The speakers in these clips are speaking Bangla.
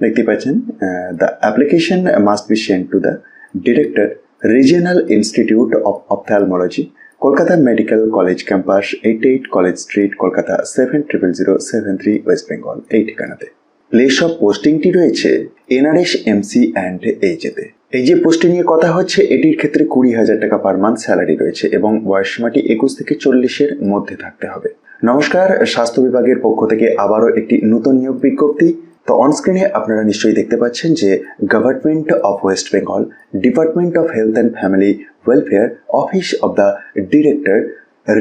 দেখতে পাচ্ছেন the application must be send to the director regional institute of ophthalmology Kolkata medical college campus eight eight college street Kolkata seven triple zero seven three West Bengal এই ঠিকানাতে। প্লেস অফ পোস্টিংটি রয়েছে এনআরএস এমসি অ্যান্ড এইচেতে এই যে পোস্টিং নিয়ে কথা হচ্ছে, এটির ক্ষেত্রে কুড়ি হাজার টাকা পার মান্থ স্যালারি রয়েছে এবং বয়সসীমাটি একুশ থেকে চল্লিশের মধ্যে থাকতে হবে। নমস্কার, স্বাস্থ্য বিভাগের পক্ষ থেকে আবারও একটি নতুন নিয়োগ বিজ্ঞপ্তি। তো অনস্ক্রিনে আপনারা নিশ্চয়ই দেখতে পাচ্ছেন যে government of West Bengal department of health and family welfare office of the director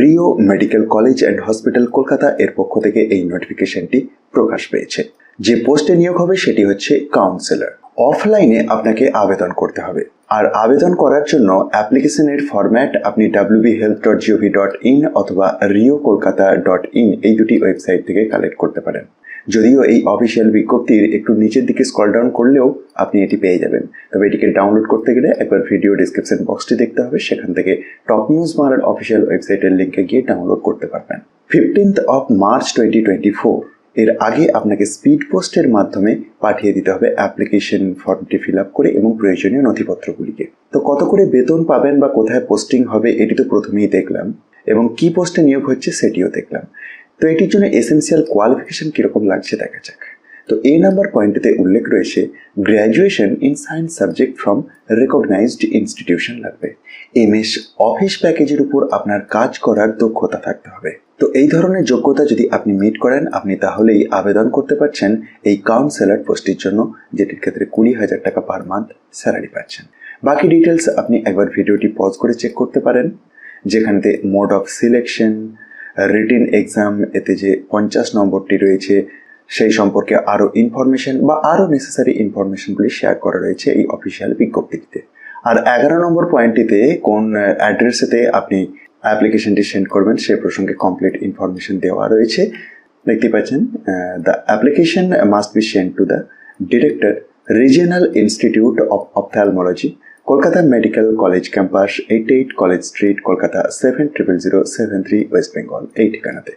RIO medical college and hospital Kolkata এর পক্ষ থেকে এই নোটিফিকেশনটি প্রকাশ পেয়েছে। যে পোস্টে নিয়োগ হবে সেটি হচ্ছে কাউন্সিলর অফলাইনে আপনাকে আবেদন করতে হবে। আর আবেদন করার জন্য অ্যাপ্লিকেশনের ফরম্যাট আপনি WB health dot gov dot in অথবা রিও কলকাতা ডট ইন এই দুটি ওয়েবসাইট থেকে কালেক্ট করতে পারেন। যদিও এই অফিসিয়াল বিজ্ঞপ্তির একটু নিচের দিকে স্ক্রল ডাউন করলেও আপনি এটি পেয়ে যাবেন। তবে এটিকে ডাউনলোড করতে গেলে একবার ভিডিও ডিসক্রিপশন বক্সটি দেখতে হবে, সেখান থেকে টপ নিউজ বাংলার অফিসিয়াল ওয়েবসাইটের লিঙ্কে গিয়ে ডাউনলোড করতে পারবেন। Fifteenth of March twenty twenty four এর আগে আপনাকে স্পিড পোস্টের মাধ্যমে পাঠিয়ে দিতে হবে অ্যাপ্লিকেশন ফর্মটি ফিল আপ করে এবং প্রয়োজনীয় নথিপত্রগুলিকে। তো কত করে বেতন পাবেন বা কোথায় পোস্টিং হবে এটি তো প্রথমেই দেখলাম এবং কি পোস্টে নিয়োগ হচ্ছে সেটিও দেখলাম। তো এটির জন্য এসেন্সিয়াল কোয়ালিফিকেশন কীরকম লাগছে দেখা যাক। তো এই নাম্বার পয়েন্টটিতে উল্লেখ রয়েছে graduation in science subject from recognised institution লাগবে। এমএস অফিস প্যাকেজের উপর আপনার কাজ করার দক্ষতা থাকতে হবে। তো এই ধরনের যোগ্যতা যদি আপনি মিট করেন, আপনি তাহলেই আবেদন করতে পারছেন এই কাউন্সেলর পোস্টের জন্য, যেটির ক্ষেত্রে কুড়ি হাজার টাকা পার মান্থ স্যালারি পাচ্ছেন। বাকি ডিটেলস আপনি একবার ভিডিওটি পজ করে চেক করতে পারেন, যেখানেতে mode of selection written exam এতে যে পঞ্চাশ নম্বরটি রয়েছে, সেই সম্পর্কে আরও ইনফরমেশন বা আরও নেসেসারি ইনফরমেশনগুলি শেয়ার করা রয়েছে এই অফিসিয়াল বিজ্ঞপ্তিটিতে। আর এগারো নম্বর পয়েন্টটিতে কোন অ্যাড্রেসেতে আপনি অ্যাপ্লিকেশনটি সেন্ড করবেন, সে প্রসঙ্গে কমপ্লিট ইনফরমেশন দেওয়া রয়েছে। দেখতে পাচ্ছেন the application must be send to the director regional institute of ophthalmology Kolkata medical college campus eight eight college street Kolkata seven triple zero seven three West Bengal এই ঠিকানাতে।